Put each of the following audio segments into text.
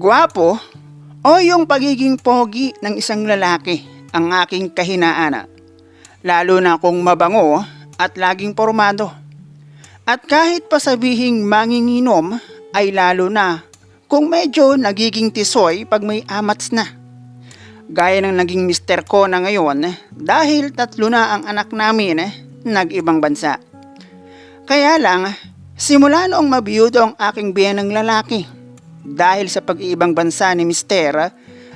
Gwapo o yung pagiging pogi ng isang lalaki ang aking kahinaan. Lalo na kung mabango at laging pormado. At kahit pa sabihing manginginom ay lalo na kung medyo nagiging tisoy pag may amats na. Gaya ng naging mister ko na ngayon dahil tatlo na ang anak namin nag-ibang bansa. Kaya lang, simula noong mabiyudo ang aking biyanang lalaki, dahil sa pag-iibang bansa ni Mister,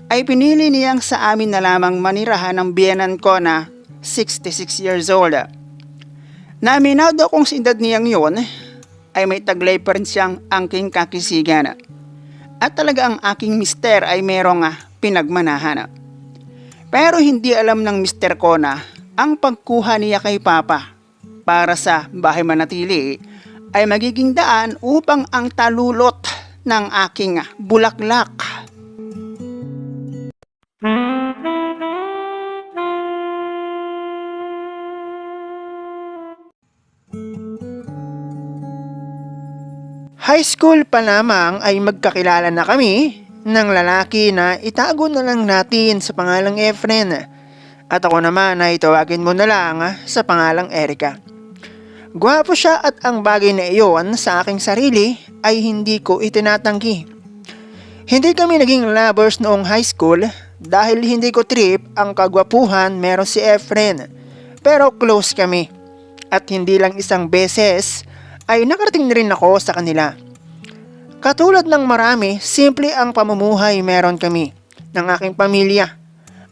ay pinili niyang sa amin na lamang manirahan ng biyanan ko na 66 years old. Naminado kung sa edad niyang yun, ay may taglay pa rin siyang angking kakisigan. At talaga ang aking mister ay merong ah, pinagmanahan. Pero hindi alam ng mister ko na ang pagkuha niya kay Papa para sa bahay manatili ay magiging daan upang ang talulot ng aking bulaklak. High school pa lamang ay magkakilala na kami ng lalaki na itago na lang natin sa pangalang Efren. At ako naman ay tawagin mo na lang sa pangalang Erika. Gwapo siya at ang bagay na iyon sa aking sarili ay hindi ko itinatanggi. Hindi kami naging lovers noong high school dahil hindi ko trip ang kagwapuhan meron si Efren. Pero close kami. At hindi lang isang beses ay nakarating na rin ako sa kanila. Katulad ng marami, simple ang pamumuhay meron kami ng aking pamilya.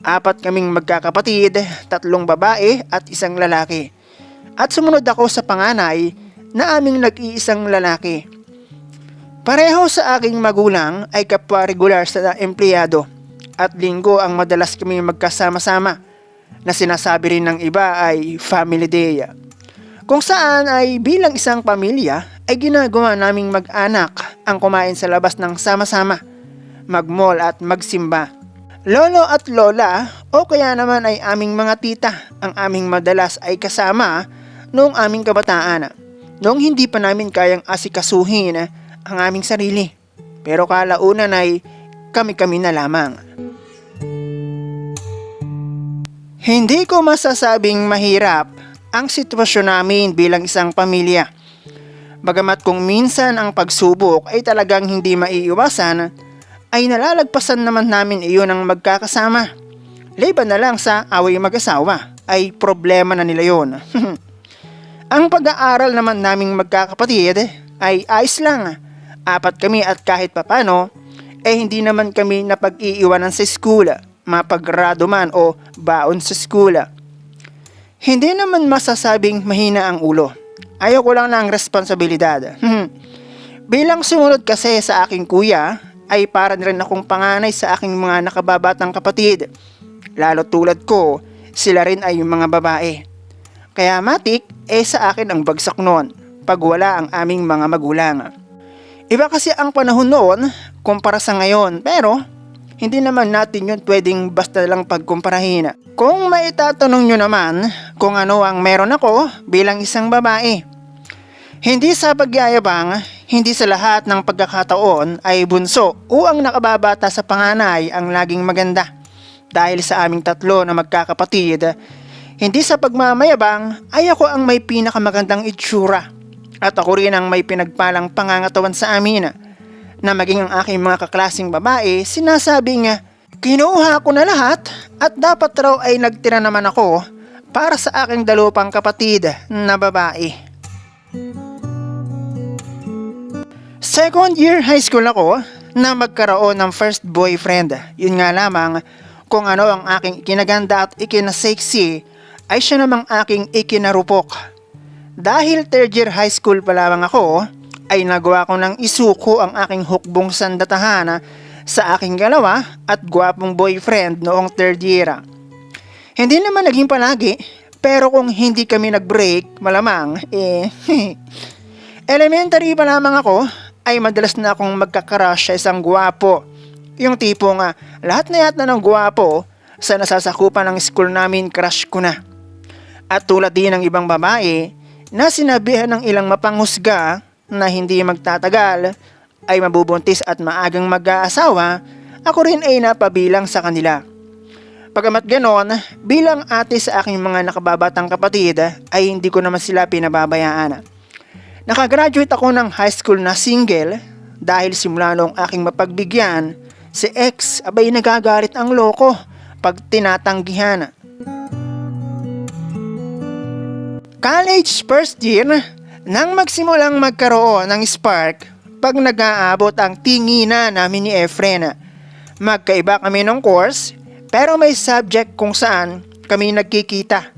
Apat kaming magkakapatid, tatlong babae at isang lalaki. At sumunod ako sa panganay na aming nag-iisang lalaki. Pareho sa aking magulang ay kapwa regular sa empleyado at linggo ang madalas kami magkasama-sama na sinasabi rin ng iba ay family day. Kung saan ay bilang isang pamilya ay ginagawa naming mag-anak ang kumain sa labas ng sama-sama, mag-mall at magsimba. Lolo at lola o kaya naman ay aming mga tita ang aming madalas ay kasama noong aming kabataan. Noong hindi pa namin kayang asikasuhin ang aming sarili. Pero kalaunan ay kami-kami na lamang. Hindi ko masasabing mahirap ang sitwasyon namin bilang isang pamilya. Bagamat kung minsan ang pagsubok ay talagang hindi maiiwasan, ay nalalagpasan naman namin iyon ng magkakasama. Liban na lang sa away mag-asawa, ay problema na nila yon. ang pag-aaral naman naming magkakapatid ay ayos lang. Apat kami at kahit papano, eh hindi naman kami napag-iiwanan sa school, mapagrado man o baon sa school. Hindi naman masasabing mahina ang ulo. Ayaw ko lang ng responsibilidad. Bilang sumunod kasi sa aking kuya, ay para rin akong panganay sa aking mga nakababatang kapatid. Lalo tulad ko, sila rin ay yung mga babae. Kaya matik, eh sa akin ang bagsak noon, pag wala ang aming mga magulang. Iba kasi ang panahon noon, kumpara sa ngayon, pero hindi naman natin yun pwedeng basta lang pagkumparahin. Kung maitatanong nyo naman kung ano ang meron ako bilang isang babae. Hindi sa pagyayabang, hindi sa lahat ng pagkakataon ay bunso o ang nakababata sa panganay ang laging maganda. Dahil sa aming tatlo na magkakapatid, hindi sa pagmamayabang ay ako ang may pinakamagandang itsura. At ako rin ang may pinagpalang pangangatawan sa amin na maging ang aking mga kaklasing babae, sinasabing kinuha ko na lahat at dapat raw ay nagtira naman ako para sa aking dalupang kapatid na babae. Second year high school ako na magkaroon ng first boyfriend. Yun nga lamang kung ano ang aking ikinaganda at ikinasexy ay siya namang aking ikinarupok. Dahil third year high school pa lamang ako, ay nagawa ko ng isuko ang aking hukbong sandatahan sa aking galawa at gwapong boyfriend noong third year. Hindi naman naging palagi, pero kung hindi kami nag-break, malamang, eh, elementary pa lamang ako, ay madalas na akong magkakrush sa isang gwapo. Yung tipo nga, lahat na yata ng gwapo sa nasasakupan ng school namin crush ko na. At tulad din ng ibang babae, na sinabihan ng ilang mapanghusga na hindi magtatagal ay mabubuntis at maagang mag-aasawa, ako rin ay napabilang sa kanila. Pagamat ganon, bilang ate sa aking mga nakababatang kapatid, ay hindi ko naman sila pinababayaan. Nakagraduate ako ng high school na single dahil simula noong aking mapagbigyan, si ex abay nagagalit ang loko pag tinatanggihan. College first year, nang magsimulang magkaroon ng spark, pag nag-aabot ang tingina namin ni Efren. Magkaiba kami ng course, pero may subject kung saan kami nagkikita.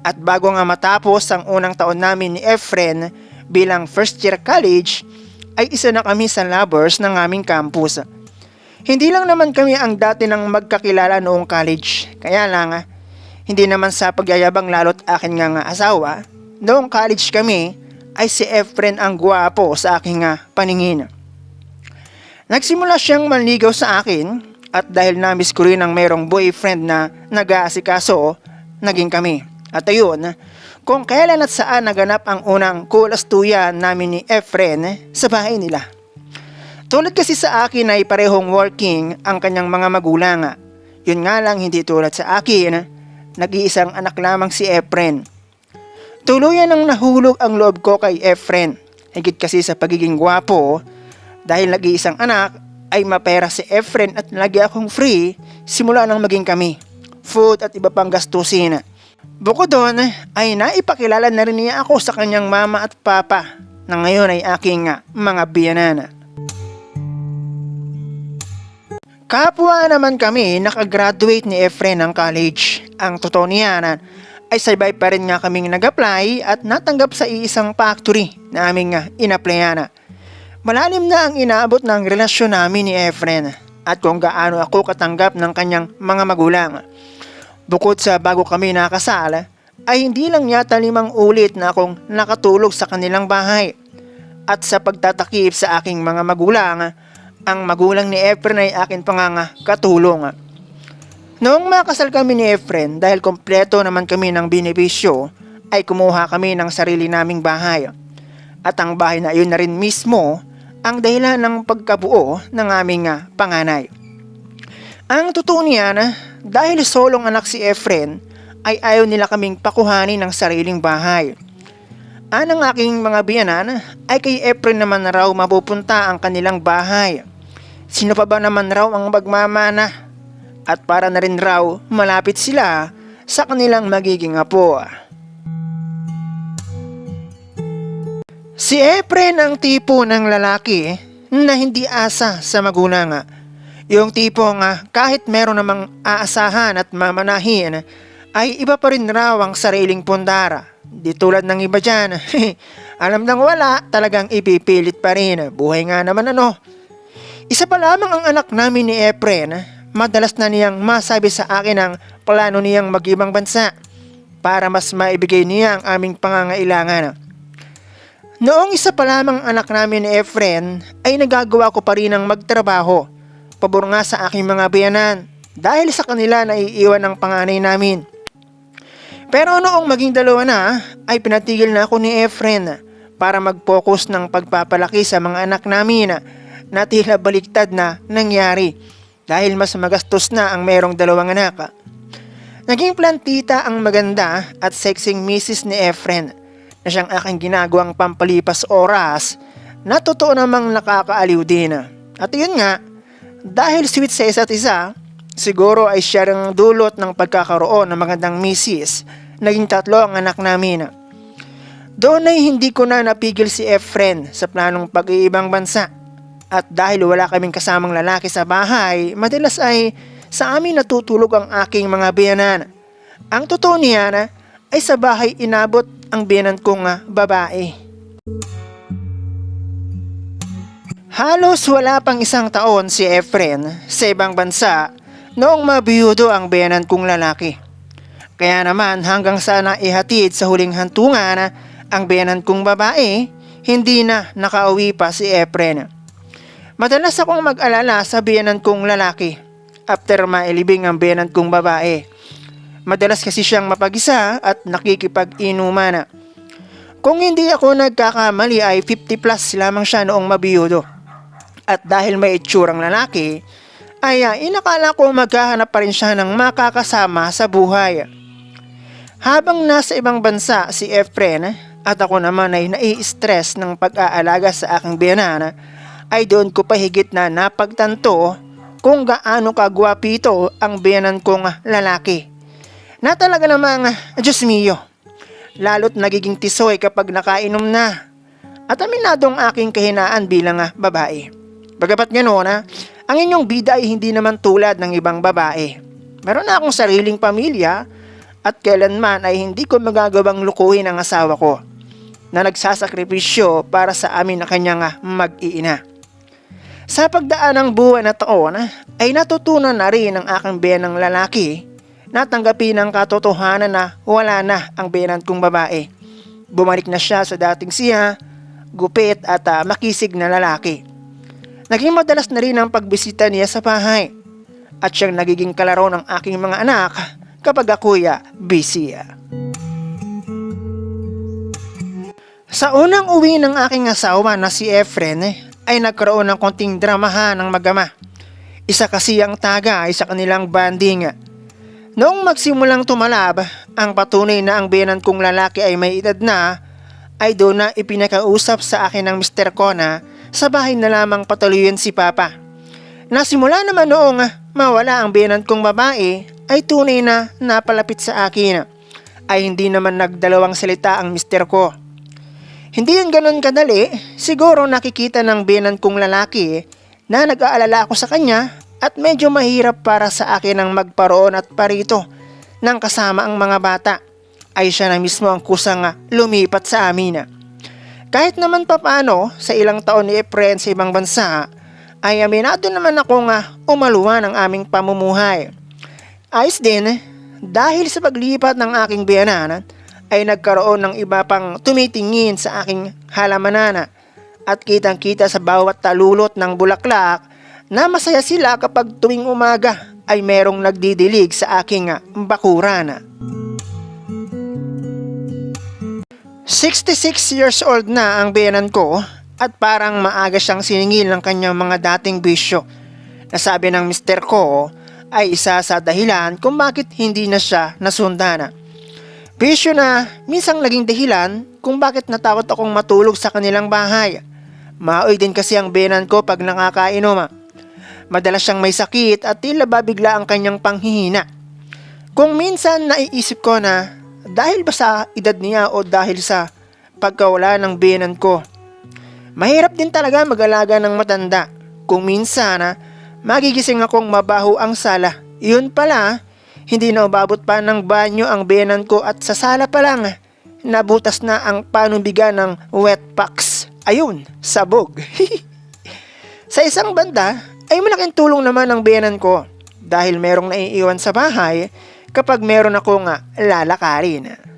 At bago nga matapos ang unang taon namin ni Efren bilang first year college, ay isa na kami sa lovers ng aming campus. Hindi lang naman kami ang dati ng magkakilala noong college, kaya lang hindi naman sa pagyayabang lalo't akin nga nga asawa, noong college kami ay si Efren ang gwapo sa aking nga paningin. Nagsimula siyang manligaw sa akin at dahil namiss ko rin ang merong boyfriend na nag-aasikaso, naging kami. At ayun, kung kailan at saan naganap ang unang kulastuyan namin ni Efren sa bahay nila. Tulad kasi sa akin ay parehong working ang kanyang mga magulang. Yun nga lang hindi tulad sa akin, nag-iisang anak lamang si Efren. Tuluyan ang nahulog ang loob ko kay Efren. Higit kasi sa pagiging gwapo, dahil nag-iisang anak, ay mapera si Efren at lagi akong free simula nang maging kami. Food at iba pang gastusin. Bukod doon, ay naipakilala na rin niya ako sa kanyang mama at papa na ngayon ay aking mga biyanana. Kapwa naman kami nakagraduate ni Efren ng college. Ang totoo niyan ay sabay pa rin nga kaming nag-apply at natanggap sa iisang factory na aming nga inaplayan. Malalim na ang inaabot ng relasyon namin ni Efren at kung gaano ako katanggap ng kanyang mga magulang. Bukod sa bago kami nakasal, ay hindi lang yata limang ulit na akong nakatulog sa kanilang bahay. At sa pagtatakip sa aking mga magulang, ang magulang ni Efren ay akin panganga katulong. Noong makasal kami ni Efren dahil kompleto naman kami ng binibisyo, ay kumuha kami ng sarili naming bahay. At ang bahay na iyon na rin mismo ang dahilan ng pagkabuo ng aming ah, panganay. Ang totoo niyan, dahil solong anak si Efren, ay ayaw nila kaming pakuhanin ng sariling bahay. Anang aking mga biyanan ay kay Efren naman raw mapupunta ang kanilang bahay. Sino pa ba naman raw ang magmamana? At para na rin raw malapit sila sa kanilang magiging apo. Si Efren ang tipo ng lalaki na hindi asa sa magulang. Yung tipo nga kahit meron namang aasahan at mamanahin ay iba pa rin raw ang sariling pundara. Di tulad ng iba dyan. Alam nang wala, talagang ipipilit pa rin. Buhay nga naman ano. Isa pa lamang ang anak namin ni Efren. Madalas na niyang masabi sa akin ang plano niyang mag-ibang bansa para mas maibigay niya ang aming pangangailangan. Noong isa pa lamang anak namin ni Efren ay nagagawa ko pa rin ang magtrabaho. Pabor nga sa aking mga biyanan dahil sa kanila naiiwan ang panganay namin. Pero noong maging dalawa na ay pinatigil na ako ni Efren para mag-focus ng pagpapalaki sa mga anak namin na tila baliktad na nangyari dahil mas magastos na ang merong dalawang anak. Naging plantita ang maganda at sexing misis ni Efren na siyang aking ginagawang pampalipas oras na totoo namang nakakaaliw din. At yun nga, dahil sweet sa isa't isa, siguro ay siya ring dulot ng pagkakaroon ng magandang misis. Naging tatlo ang anak namin. Doon ay hindi ko na napigil si Efren sa planong pag-iibang bansa. At dahil wala kaming kasamang lalaki sa bahay, madalas ay sa amin natutulog ang aking mga biyanan. Ang totoo niya ay sa bahay inabot ang biyanan kong ah, babae. Halos wala pang isang taon si Efren sa ibang bansa noong mabiyudo ang biyanan kong lalaki. Kaya naman hanggang sana ihatid sa huling hantungan ang biyanan kong babae, hindi na nakauwi pa si Efren. Madalas akong mag-alala sa biyanan kong lalaki after mailibing ang biyanan kong babae. Madalas kasi siyang mapag-isa at nakikipag-inuman. Kung hindi ako nagkakamali ay 50 plus lamang siya noong mabiyudo. At dahil may itsurang lalaki, ay ah, inakala ko maghahanap pa rin siya ng makakasama sa buhay. Habang nasa ibang bansa si Efren at ako naman ay nai-stress ng pag-aalaga sa aking biyanan, ay doon ko pa higit na napagtanto kung gaano kagwapito ang biyanan kong lalaki. Na talaga namang, Diyos mio, lalo't nagiging tisoy kapag nakainom na. At aminado ang aking kahinaan bilang ah, babae. Bagapat ganoon na, ang inyong bida ay hindi naman tulad ng ibang babae. Meron na akong sariling pamilya at kailanman ay hindi ko magagawang lukuhin ang asawa ko na nagsasakripisyo para sa amin na kanyang ah, mag-iina. Sa pagdaan ng buwan na taon ay natutunan na rin ng aking biyanang lalaki na tanggapin ang katotohanan na wala na ang biyanan kong babae. Bumalik na siya sa dating siya, gupit at ah, makisig na lalaki. Naging madalas na rin ang pagbisita niya sa bahay at siyang nagiging kalaro ng aking mga anak kapag ako'y ah, busy. Sa unang uwi ng aking asawa na si Efren ay nagkaroon ng konting dramahan ng magama. Isa kasi ang taga ay sa kanilang banding. Noong magsimulang tumalab, ang patunay na ang biyanan kong lalaki ay may edad na, ay doon na ipinakausap sa akin ng Mr. ko na sa bahay na lamang patuloyin si Papa. Nasimula naman noong mawala ang biyanan kong babae ay tunay na napalapit sa akin ay hindi naman nagdalawang salita ang mister ko. Hindi yan ganun kadali, siguro nakikita ng biyanan kong lalaki na nag-aalala ako sa kanya at medyo mahirap para sa akin ang magparoon at parito ng kasama ang mga bata ay siya na mismo ang kusang ah, lumipat sa amin. Kahit naman papano sa ilang taon ni Efren sa ibang bansa ay aminado naman ako nga umaluwa ng aming pamumuhay. Ayos din, dahil sa paglipat ng aking biyanan ay nagkaroon ng iba pang tumitingin sa aking halamanan at kitang-kita sa bawat talulot ng bulaklak na masaya sila kapag tuwing umaga ay merong nagdidilig sa aking ah, bakuran. 66 years old na ang biyanan ko at parang maaga siyang siningil ng kanyang mga dating bisyo. Nasabi ng mister ko ay isa sa dahilan kung bakit hindi na siya nasundana. Bisyo na minsang naging dahilan kung bakit natakot akong matulog sa kanilang bahay. Maoy din kasi ang biyanan ko pag nakakainom. Madalas siyang may sakit at tila ba bigla ang kanyang panghihina. Kung minsan naiisip ko na dahil ba sa edad niya o dahil sa pagkawala ng biyanan ko. Mahirap din talaga mag-alaga ng matanda. Kung minsan na magigising akong mabaho ang sala. Yun pala, hindi na umabot pa ng banyo ang biyanan ko at sa sala pa lang, nabutas na ang panubigan ng wet packs. Ayun, sabog. sa isang banda, ay malaking tulong naman ang biyanan ko dahil merong naiiwan sa bahay kapag meron akong lalakarin.